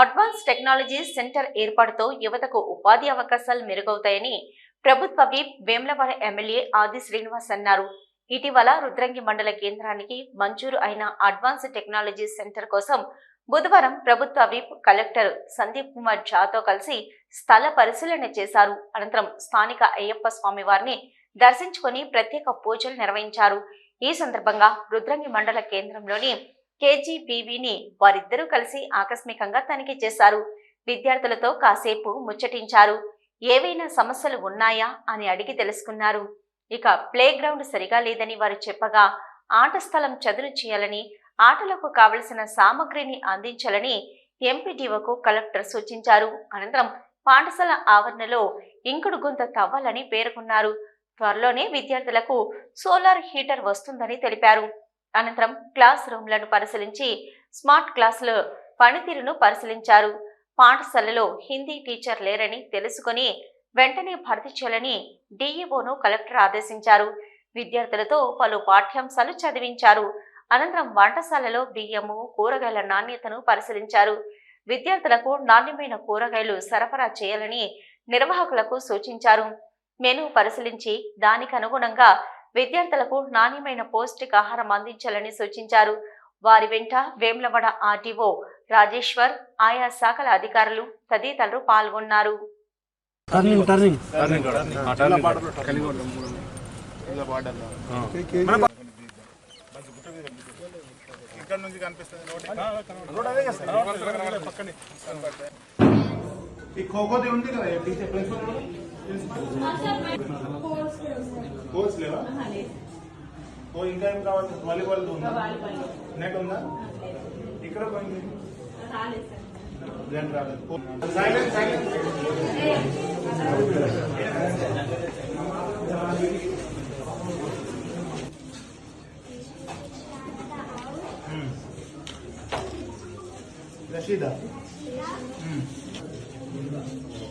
Advance technology centre ఏర్పాటుతో యువతకు ఉపాధి అవకాశాలు మెరుగవుతాయని ప్రభుత్వ విప్ వేములవాడ ఎమ్మెల్యే ఆది శ్రీనివాస్ అన్నారు. ఇటీవల రుద్రంగి మండల కేంద్రానికి మంజూరు అయిన అడ్వాన్స్ టెక్నాలజీ సెంటర్ కోసం బుధవారం ప్రభుత్వ విప్ కలెక్టర్ సందీప్ కుమార్ ఝాతో కలిసి స్థల పరిశీలన చేశారు. అనంతరం స్థానిక అయ్యప్ప స్వామి వారిని దర్శించుకొని ప్రత్యేక పూజలు నిర్వహించారు. ఈ సందర్భంగా రుద్రంగి మండల కేంద్రంలోని కేజీబీవీని వారిద్దరూ కలిసి ఆకస్మికంగా తనిఖీ చేశారు. విద్యార్థులతో కాసేపు ముచ్చటించారు. ఏవైనా సమస్యలు ఉన్నాయా అని అడిగి తెలుసుకున్నారు. ఇక ప్లే గ్రౌండ్ సరిగా లేదని వారు చెప్పగా ఆట స్థలం చదును చేయాలని ఆటలకు కావలసిన సామగ్రిని అందించాలని ఎంపీడీఓకు కలెక్టర్ సూచించారు. అనంతరం పాఠశాల ఆవరణలో ఇంకుడు గుంత తవ్వాలని పేర్కొన్నారు. త్వరలోనే విద్యార్థులకు సోలార్ హీటర్ వస్తుందని తెలిపారు. అనంతరం క్లాస్ రూమ్లను పరిశీలించి స్మార్ట్ క్లాసుల పనితీరును పరిశీలించారు. పాఠశాలలో హిందీ టీచర్ లేరని తెలుసుకొని వెంటనే భర్తీ చేయాలని డీఈఓను కలెక్టర్ ఆదేశించారు. విద్యార్థులతో పలు పాఠ్యాంశాలు చదివించారు. అనంతరం వంటశాలలో బియ్యము కూరగాయల నాణ్యతను పరిశీలించారు. విద్యార్థులకు నాణ్యమైన కూరగాయలు సరఫరా చేయాలని నిర్వాహకులకు సూచించారు. మెను పరిశీలించి దానికి అనుగుణంగా విద్యార్థులకు నాణ్యమైన పౌష్టికాహారం అందించాలని సూచించారు. వారి వెంట వేమ్లవాడ ఆర్టీఓ రాజేశ్వర్ ఆయా శాఖల అధికారులు తదితరులు పాల్గొన్నారు. టర్నింగ్ టర్నింగ్ ఇక్కడ నుంచి కనిపిస్తుంది. ఈ ఖోఖోది ఉంది కదా టీచర్ ప్రిన్సిపల్ కోర్స్ లేవా ఓ ఇంకా ఏం కావాలి వాలీబాల్ ఉందా నెట్ ఉందా ఇక్కడ పోయింది జెంట్ రాలేదు silent silent Rasheeda Thank you.